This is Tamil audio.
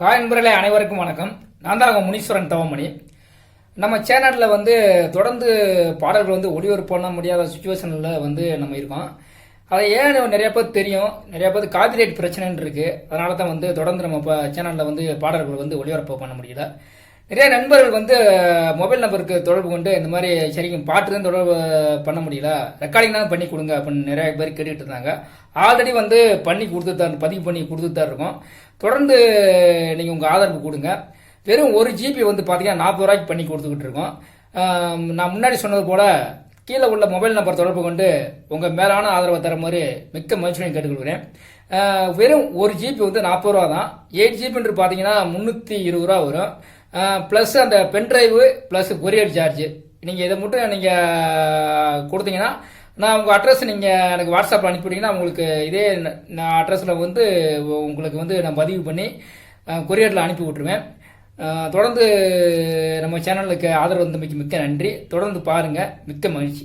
காய் நண்பர்களே அனைவருக்கும் வணக்கம். நான் தான் உங்க முனீஸ்வரன் தவமணி. நம்ம சேனலில் வந்து தொடர்ந்து பாடல்கள் வந்து ஒளிபரப்பு பண்ண முடியாத சுச்சுவேஷனில் வந்து நம்ம இருக்கோம். அதை ஏன் நிறைய பேர் தெரியும்? நிறைய பேர் காப்பிரைட் பிரச்சனைன்னு இருக்கு. அதனால தான் வந்து தொடர்ந்து நம்ம இப்போ சேனலில் வந்து பாடல்கள் வந்து ஒளிபரப்பு பண்ண முடியல. நிறைய நண்பர்கள் வந்து மொபைல் நம்பருக்கு தொடர்பு கொண்டு இந்த மாதிரி சரிங்க பாட்டு தான் தொடர்பு பண்ண முடியல. ரெக்கார்டிங் தான் பண்ணி கொடுங்க அப்படின்னு நிறைய பேர் கேட்டுக்கிட்டு இருந்தாங்க. ஆல்ரெடி வந்து பண்ணி கொடுத்துட்டு பதிவு பண்ணி கொடுத்துட்டு இருக்கோம். தொடர்ந்து நீங்கள் உங்கள் ஆதரவு கொடுங்க. வெறும் ஒரு ஜிபி வந்து பார்த்தீங்கன்னா நாற்பது ரூபாய்க்கு பண்ணி கொடுத்துக்கிட்டு இருக்கோம். நான் முன்னாடி சொன்னது போல் கீழே உள்ள மொபைல் நம்பர் தொடர்பு கொண்டு உங்கள் மேலான ஆதரவை தர மாதிரி மிக்க மகிழ்ச்சியை கேட்டுக்கொள்கிறேன். வெறும் ஒரு ஜிபி வந்து நாற்பது ரூபா தான் எயிட் ஜிபின்னு பார்த்தீங்கன்னா முந்நூற்றி இருபது ரூபா வரும். ப்ளஸ் அந்த பென்ட்ரைவு ப்ளஸ் கொரியர் சார்ஜ் நீங்கள் இதை மட்டும் நீங்கள் கொடுத்தீங்கன்னா நான் உங்கள் அட்ரஸ் நீங்கள் எனக்கு வாட்ஸ்அப்பில் அனுப்பிவிட்டீங்கன்னா உங்களுக்கு இதே நான் அட்ரஸில் வந்து உங்களுக்கு வந்து நான் பதிவு பண்ணி கொரியரில் அனுப்பி விட்ருவேன் தொடர்ந்து நம்ம சேனலுக்கு ஆதரவு வந்தமைக்கு மிக்க நன்றி. தொடர்ந்து பாருங்கள் மிக்க மகிழ்ச்சி.